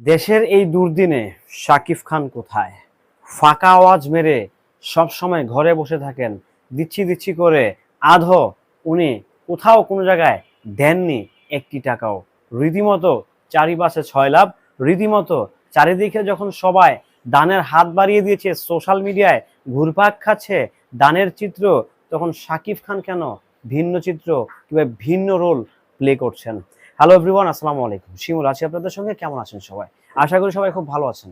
দেশের এই দুর্দিনে শাকিব খান কোথায়? ফাঁকা আওয়াজ মেরে সব সময় ঘরে বসে থাকেন, দিচ্ছি দিচ্ছি করে। আধো উনি কোথাও কোনো জায়গায় দেননি একটি টাকাও। রীতিমতো চারিপাশে ছয় লাভ রীতিমতো চারিদিকে যখন সবাই দানের হাত বাড়িয়ে দিয়েছে, সোশ্যাল মিডিয়ায় ঘুরপাক খাচ্ছে দানের চিত্র, তখন শাকিব খান কেন ভিন্ন চিত্র কিংবা ভিন্ন রোল প্লে করছেন? হ্যালো এভরিওয়ান আসসালামু আলাইকুম। শিমুল আছি আপনাদের সঙ্গে। কেমন আছেন সবাই? আশা করি সবাই খুব ভালো আছেন।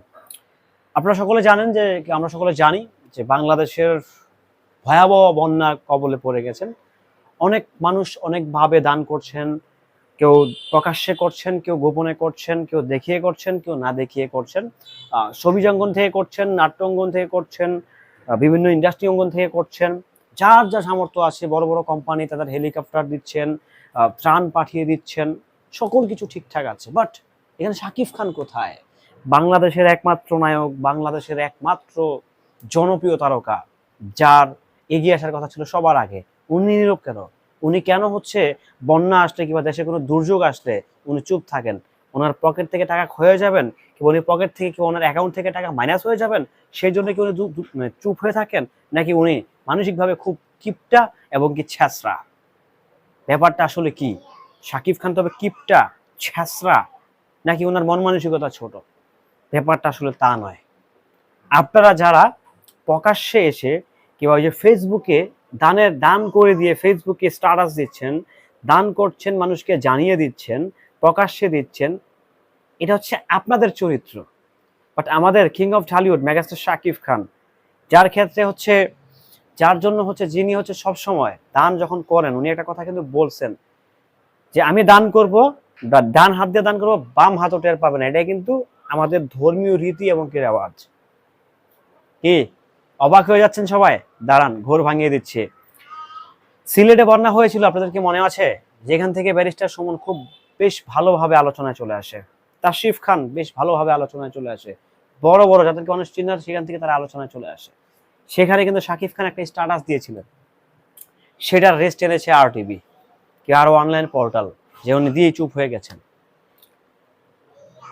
আপনারা সকলে জানেন যে আমরা সকলে জানি যে বাংলাদেশের ভয়াবহ বন্যা কবলে পড়ে গেছেন। অনেক মানুষ অনেকভাবে দান করছেন কেউ প্রকাশ্যে করছেন কেউ গোপনে করছেন কেউ দেখিয়ে করছেন কেউ না দেখিয়ে করছেন। আহ, ছবি অঙ্গন থেকে করছেন নাট্য অঙ্গন থেকে করছেন বিভিন্ন ইন্ডাস্ট্রি অঙ্গন থেকে করছেন। যার যা সামর্থ্য আছে বড় বড় কোম্পানি তাদের হেলিকপ্টার দিচ্ছেন ত্রাণ পাঠিয়ে দিচ্ছেন। সকল কিছু ঠিকঠাক আছে। বাট এখানে শাকিব খান কোথায়? বাংলাদেশের একমাত্র নায়ক, বাংলাদেশের একমাত্র জনপ্রিয় তারকা, যার এগিয়ে আসার কথা ছিল সবার আগে। উনি নীরব কেন? উনি কেন হচ্ছে বন্যা আসলে কিংবা দেশে কোনো দুর্যোগ আসলে উনি চুপ থাকেন? ওনার পকেট থেকে টাকা ক্ষয়ে যাবেন কিংবা উনি পকেট থেকে কি ওনার অ্যাকাউন্ট থেকে টাকা মাইনাস হয়ে যাবেন? সেই জন্য কি উনি মানে চুপ হয়ে থাকেন? নাকি উনি মানসিকভাবে খুব কিপটা এবং কি ছ্যাঁচড়া? ব্যাপারটা আসলে কি? শাকিব খান তবে কিপটা ছ্যাঁচড়া নাকি ওনার মন মানসিকতা ছোট? ব্যাপারটা আসলে তা নয়। আপনারা যারা প্রকাশ্যে এসে কিংবা ওই যে ফেসবুকে দানের দান করে দিয়ে ফেসবুকে স্ট্যাটাস দিচ্ছেন, দান করছেন, মানুষকে জানিয়ে দিচ্ছেন, প্রকাশ্যে দিচ্ছেন, এটা হচ্ছে আপনাদের চরিত্র। বাট আমাদের king of Dhallywood megastar Shakib Khan, যার ক্ষেত্রে হচ্ছে, যার জন্য হচ্ছে যিনি হচ্ছে সব সময় দান যখন করেন, উনি একটা কথা কিন্তু বলছেন যে আমি দান করব ডান হাত দিয়ে দান করব, বাম হাতও টের পাবে না। এটাই কিন্তু আমাদের ধর্মীয় রীতি এবং কি রেওয়াজ। কি? অবাক হয়ে যাচ্ছেন সবাই? দাঁড়ান, ঘোর ভাঙিয়ে দিচ্ছে। সিলেটে বন্যা হয়েছিল, আপনাদের কি মনে আছে? যেখান থেকে ব্যারিস্টার সুমন খুব বেশ ভালোভাবে আলোচনায় চলে আসে। তাশরিফ খান বেশ ভালোভাবে আলোচনায় চলে আসে। বড় বড় যাদেরকে অনেক চিনার সেখান থেকে তারা আলোচনায় চলে আসে। সেখানে কিন্তু শাকিব খান একটা স্ট্যাটাস দিয়েছিলেন। সেটার রেস্ট এনেছে আর টিভি কি আরও অনলাইন পোর্টাল যে উনি দিয়ে চুপ হয়ে গেছেন।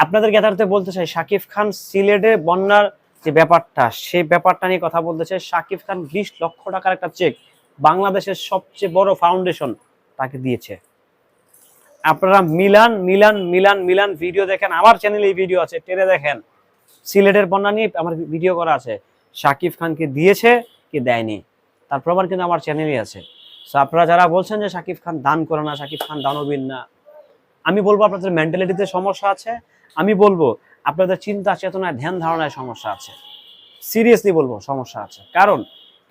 আপনাদের জ্ঞাতার্থে বলতে চাই, শাকিব খান সিলেটে বন্যার যে ব্যাপারটা, সেই ব্যাপারটা নিয়ে কথা বলতে চাই। শাকিব খান বিশ লক্ষ টাকার একটা চেক বাংলাদেশের সবচেয়ে বড় ফাউন্ডেশন তাকে দিয়েছে। আপনারা মিলান মিলান মিলান মিলান ভিডিও দেখেন। আমার চ্যানেলে এই ভিডিও আছে, টেনে দেখেন। সিলেটের বন্যা নিয়ে আমার ভিডিও করা আছে। শাকিব খানকে দিয়েছে, কি দেয়নি। তার প্রমাণ কিন্তু আমার চ্যানেলে আছে। তো আপনারা যারা বলছেন যে শাকিব খান দান করে না শাকিব খান দানবীর না, আমি বলব আপনাদের মেন্টালিটিতে সমস্যা আছে। আমি বলব, আপনাদের চিন্তা চেতনায় ধ্যান ধারণায় সমস্যা আছে। সিরিয়াসলি বলব, সমস্যা আছে। কারণ,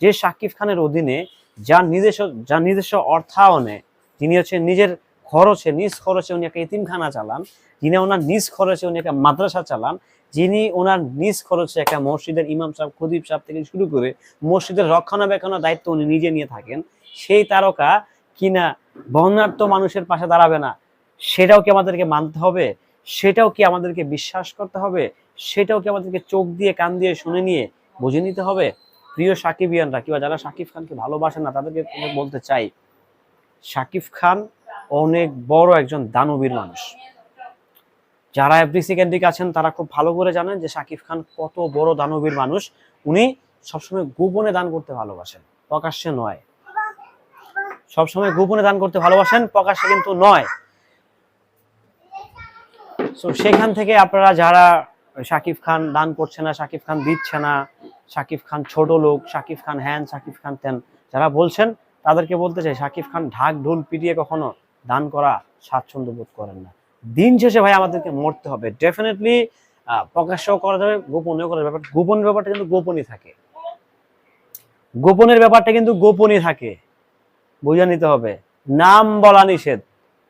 যে শাকিব খানের অধীনে যার নিজস্ব যার নিজস্ব অর্থায়নে তিনি হচ্ছে নিজের খরচে, নিজ খরচে উনি একটা ইতিমখানা চালান, যিনি ওনার নিজ খরচে উনি একটা মাদ্রাসা চালান, যিনি ওনার নিজ খরচে একটা মসজিদের ইমাম সাহেব খদিব সাহেব থেকে শুরু করে মসজিদের রক্ষণাবেক্ষণের দায়িত্ব উনি নিজে নিয়ে থাকেন সেই তারকা কিনা বর্ণাঢ্য মানুষের পাশে দাঁড়াবে না, সেটাও কি আমাদেরকে মানতে হবে? সেটাও কি আমাদেরকে বিশ্বাস করতে হবে? সেটাও কি আমাদেরকে চোখ দিয়ে, কান দিয়ে, শুনে নিয়ে বুঝে নিতে হবে? প্রিয় সাকিবিয়ানরা, কিংবা যারা সাকিব খানকে ভালোবাসেন না, তাদেরকে বলতে চাই, সাকিব খান অনেক বড় একজন দানবীর মানুষ। যারা এফডিসি কেন্দ্রিক আছেন, তারা খুব ভালো করে জানেন যে সাকিব খান কত বড় দানবীর মানুষ। উনি সবসময় গোপনে দান করতে ভালোবাসেন, প্রকাশ্যে নয়। সবসময় গোপনে দান করতে ভালোবাসেন প্রকাশ্যে কিন্তু নয়। তো সেখান থেকে আপনারা যারা শাকিব খান দান করছে না, শাকিব খান দিচ্ছে না, শাকিব খান ছোট লোক, শাকিব খান হ্যান, শাকিব খান তেন, যারা বলছেন, তাদেরকে বলতে চাই, শাকিব খান ঢাক ঢোল পিটিয়ে কখনো দান করা স্বাচ্ছন্দ্য বোধ করেন না। দিন শেষে ভাই আমাদেরকে মরতে হবে। ডেফিনেটলি প্রকাশ্যও করা যাবে, গোপনেও করা যাবে গোপনের ব্যাপারটা কিন্তু গোপনই থাকে। গোপনের ব্যাপারটা কিন্তু গোপনই থাকে। বুঝে নিতে হবে। নাম বলা নিষেধ।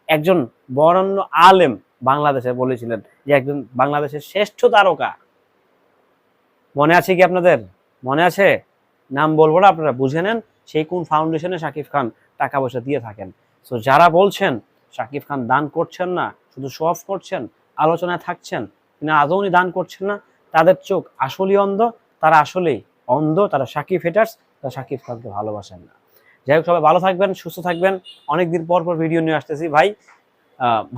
একজন বরণ্য আলেম বাংলাদেশে বলেছিলেন যে, একজন বাংলাদেশের শ্রেষ্ঠ তারকা। মনে আছে কি আপনাদের? মনে আছে? নাম বলব না, আপনারা বুঝে নেন সেই কোন ফাউন্ডেশনে শাকিব খান টাকা পয়সা দিয়ে থাকেন। তো যারা বলছেন, শাকিব খান দান করছেন না, শুধু অফ করছেন, আলোচনায় থাকছেন কিনা আদৌ উনি দান করছেন না? তাদের চোখ আসলেই অন্ধ, তারা আসলেই অন্ধ, তারা সাকিব হেটার্স তারা শাকিব খানকে ভালোবাসেন না। যাই হোক, সবাই ভালো থাকবেন, সুস্থ থাকবেন। অনেকদিন পর পর ভিডিও নিয়ে আসতেছি। ভাই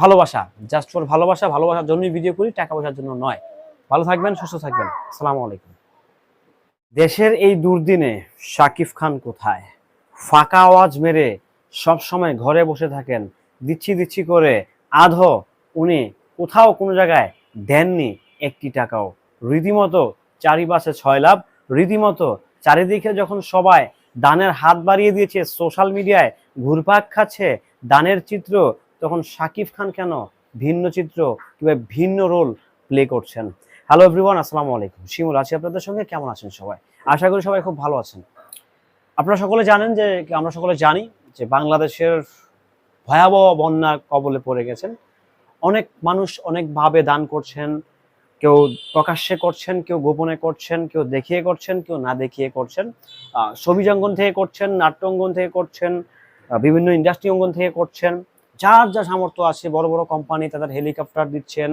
ভালোবাসা জাস্ট ফর ভালোবাসা, ভালোবাসার জন্যই ভিডিও করি, টাকা পয়সার জন্য নয়। ভালো থাকবেন, সুস্থ থাকবেন। আসসালামু আলাইকুম। দেশের এই দুর্দিনে শাকিব খান কোথায়? ফাঁকা আওয়াজ মেরে সব সময় ঘরে বসে থাকেন। দিচ্ছি দিচ্ছি করে। আধো, উনি কোথাও কোনো জায়গায় দেননি একটি টাকাও। রীতিমতো চারিপাশে ছয় লাভ রীতিমতো চারিদিকে যখন সবাই দানের হাত বাড়িয়ে দিয়েছে সোশ্যাল মিডিয়ায়, ঘুরপাক খাচ্ছে দানের চিত্র। তখন শাকিব খান কেন ভিন্ন চিত্র কিংবা ভিন্ন রোল প্লে করছেন? হ্যালো এভরিওয়ান আসসালামু আলাইকুম। শিমুল, আছি আপনাদের সঙ্গে। কেমন আছেন সবাই? আশা করি সবাই খুব ভালো আছেন। আপনারা সকলে জানেন যে, আমরা সকলে জানি যে বাংলাদেশের ভয়াবহ বন্যা কবলে পড়ে গেছেন। অনেক মানুষ অনেকভাবে দান করছেন। কেউ প্রকাশ্যে করছেন কেউ গোপনে করছেন কেউ দেখিয়ে করছেন কেউ না দেখিয়ে করছেন। আহ, ছবি অঙ্গন থেকে করছেন নাট্য অঙ্গন থেকে করছেন বিভিন্ন ইন্ডাস্ট্রি অঙ্গন থেকে করছেন। যার যা সামর্থ্য আছে বড় বড় কোম্পানি তাদের হেলিকপ্টার দিচ্ছেন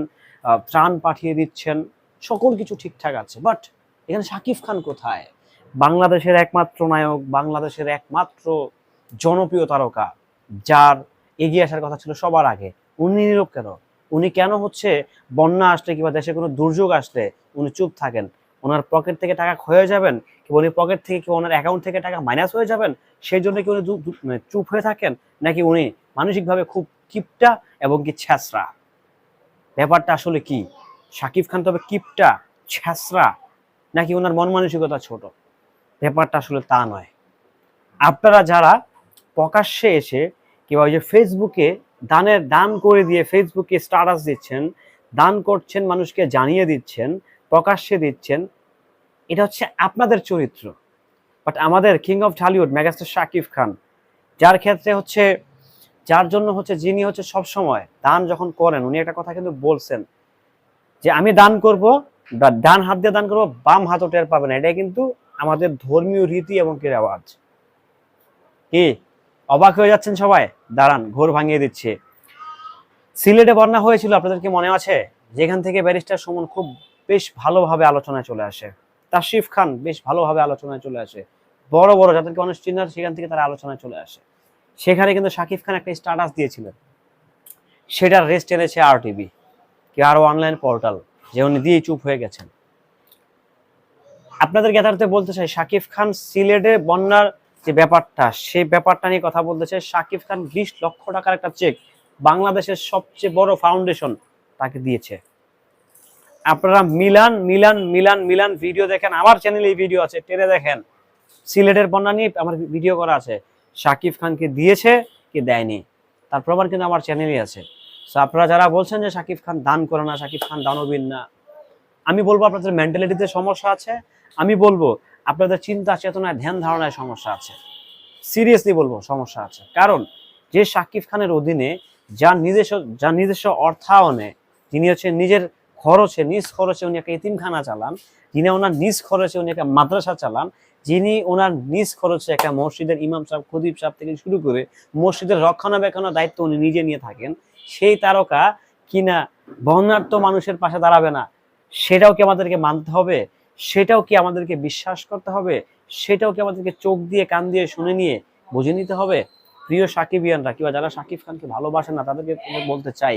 ত্রাণ পাঠিয়ে দিচ্ছেন সকল কিছু ঠিকঠাক আছে। বাট এখানে শাকিব খান কোথায়? বাংলাদেশের একমাত্র নায়ক বাংলাদেশের একমাত্র জনপ্রিয় তারকা যার এগিয়ে আসার কথা ছিল সবার আগে। উনি নীরব কেন? উনি কেন হচ্ছে বন্যা আসলে কিংবা দেশে কোনো দুর্যোগ আসলে উনি চুপ থাকেন? ওনার পকেট থেকে টাকা ক্ষয়ে যাবেন? কিংবা উনি পকেট থেকে কি ওনার অ্যাকাউন্ট থেকে টাকা মাইনাস হয়ে যাবেন? সেই জন্য কি উনি মানে চুপ হয়ে থাকেন? নাকি উনি মানসিকভাবে খুব কিপটা এবং কি ছ্যাঁচড়া? ব্যাপারটা আসলে কি? শাকিব খান তবে কিপটা, ছ্যাঁচড়া, নাকি ওনার মন মানসিকতা ছোট? ব্যাপারটা আসলে তা নয়। আপনারা যারা প্রকাশ্যে এসে কিংবা ওই যে ফেসবুকে দানের দান করে দিয়ে ফেসবুকে স্ট্যাটাস দিচ্ছেন, দান করছেন, মানুষকে জানিয়ে দিচ্ছেন, প্রকাশ্যে দিচ্ছেন। এটা হচ্ছে আপনাদের চরিত্র। বাট আমাদের king of Dhallywood megastar Shakib Khan যার ক্ষেত্রে হচ্ছে, যার জন্য হচ্ছে যিনি হচ্ছে সব সময় দান যখন করেন, উনি একটা কথা কিন্তু বলছেন যে, আমি দান করব, বা ডান হাত দিয়ে দান করব, বাম হাতও টের পাবে না। এটাই কিন্তু আমাদের ধর্মীয় রীতি এবং কি রেওয়াজ। কি? অবাক হয়ে যাচ্ছেন সবাই। দাঁড়ান, ঘোর ভাঙিয়ে দিচ্ছে। সিলেটে বন্যা হয়েছিল, আপনাদের কি মনে আছে? যেখান থেকে ব্যারিস্টার সুমন খুব বেশ ভালোভাবে আলোচনায় চলে আসে। তাশরিফ খান বেশ ভালোভাবে আলোচনায় চলে আসে। বড় বড়, যাদেরকে মানুষ চিনার সেখান থেকে তারা আলোচনায় চলে আসে। সেখানে কিন্তু শাকিব খান একটা স্ট্যাটাস দিয়েছিলেন। সেটার রেস্ট এনেছে আর টিভি কি আরও অনলাইন পোর্টাল, যে উনি দিয়ে চুপ হয়ে গেছেন। আপনাদের জ্ঞাতার্থে বলতে চাই, শাকিব খান সিলেটে বন্যার যে ব্যাপারটা সেই ব্যাপারটা নিয়ে কথা বলতেছে শাকিব খান বিশ লক্ষ টাকার একটা চেক বাংলাদেশের সবচেয়ে বড় ফাউন্ডেশন তাকে দিয়েছে। আপনারা মিলান মিলান মিলান মিলান ভিডিও দেখেন, আমার চ্যানেলে এই ভিডিও আছে, টেনে দেখেন। সিলেটের বন্যা নিয়ে আমার ভিডিও করা আছে। শাকিব খানকে দিয়েছে, কি দেয়নি? তার প্রমাণ কিন্তু আমার চ্যানেলই আছে। তো আপনারা যারা বলছেন যে শাকিব খান দান করে না শাকিব খান দানবীর না, আমি বলব আপনাদের মেন্টালিটিতে সমস্যা আছে। আমি বলব আপনাদের চিন্তা, চেতনায়, ধ্যান ধারণায় সমস্যা আছে। সিরিয়াসলি বলব, সমস্যা আছে। কারণ যে শাকিব খানের অধীনে যার নিজস্ব যার নিজস্ব অর্থায়নে যিনি হচ্ছে নিজের খরচে, নিজ খরচে উনি একটা ইতিমখানা চালান, যিনি ওনার নিজ খরচে উনি একটা মাদ্রাসা চালান, যিনি ওনার নিজ খরচে একটা মসজিদের ইমাম সাহেব, খদিব সাহেব থেকে শুরু করে মসজিদের রক্ষণাবেক্ষণের দায়িত্ব উনি নিজে নিয়ে থাকেন। সেই তারকা কিনা বন্যার্থ মানুষের পাশে দাঁড়াবে না, সেটাও কি আমাদেরকে মানতে হবে? সেটাও কি আমাদেরকে বিশ্বাস করতে হবে? সেটাও কি আমাদেরকে চোখ দিয়ে, কান দিয়ে শুনে নিয়ে বুঝে নিতে হবে? প্রিয় সাকিবিয়ানরা কিংবা যারা শাকিব খানকে ভালোবাসেন না, তাদেরকে বলতে চাই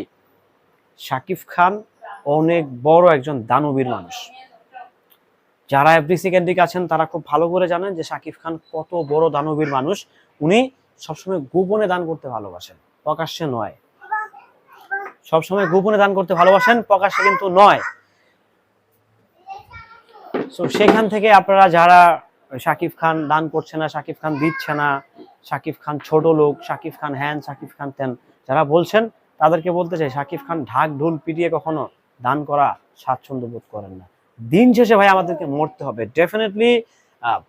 শাকিব খান অনেক বড় একজন দানবীর মানুষ। যারা এভরি সেকেন্ডিক আছেন, তারা খুব ভালো করে জানেন যে শাকিব খান কত বড় দানবীর মানুষ। উনি সবসময় গোপনে দান করতে ভালোবাসেন, প্রকাশ্যে নয়। সবসময় গোপনে দান করতে ভালোবাসেন, প্রকাশ্যে কিন্তু নয়। তো সেখান থেকে আপনারা যারা শাকিব খান দান করছে না, শাকিব খান দিচ্ছে না, শাকিব খান ছোট লোক, শাকিব খান হ্যান, শাকিব খান তেন, যারা বলছেন, তাদেরকে বলতে চাই, শাকিব খান ঢাক ঢোল পিটিয়ে কখনো দান করা স্বাচ্ছন্দ্য বোধ করেন না। দিন শেষে ভাই আমাদেরকে মরতে হবে। ডেফিনেটলি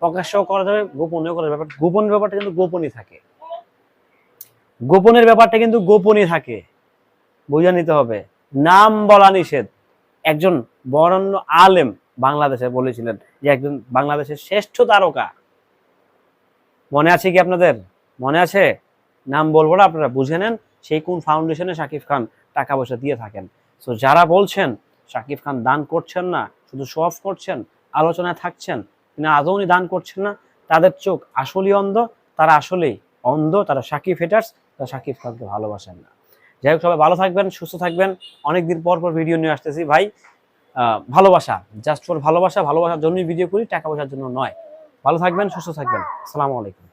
প্রকাশ্যও করা যাবে, গোপনেও করা যাবে গোপন ব্যাপারটা কিন্তু গোপনই থাকে। গোপনের ব্যাপারটা কিন্তু গোপনই থাকে। বুঝে নিতে হবে। নাম বলা নিষেধ। একজন বরণ্য আলেম বাংলাদেশে বলেছিলেন যে একজন বাংলাদেশের শ্রেষ্ঠ তারকা। মনে আছে কি আপনাদের? মনে আছে? নাম বলব না, আপনারা বুঝে নেন। সেই কোন ফাউন্ডেশনে শাকিব খান টাকা পয়সা দিয়ে থাকেন? তো যারা বলছেন, শাকিব খান দান করছেন না, শুধু শো অফ করছেন, আলোচনায় থাকছেন কিনা আদৌ উনি দান করছেন না, তাদের চোখ আসলেই অন্ধ, তারা আসলেই অন্ধ, তারা সাকিব হেটার্স তারা শাকিব খানকে ভালোবাসেন না। যাই হোক, সবাই ভালো থাকবেন, সুস্থ থাকবেন। অনেকদিন পর পর ভিডিও নিয়ে আসতেছি। ভাই ভালোবাসা। জাস্ট ফর ভালোবাসা, ভালোবাসার জন্যই ভিডিও করি, টাকা পয়সার জন্য নয়। ভালো থাকবেন, সুস্থ থাকবেন। আসসালামু আলাইকুম।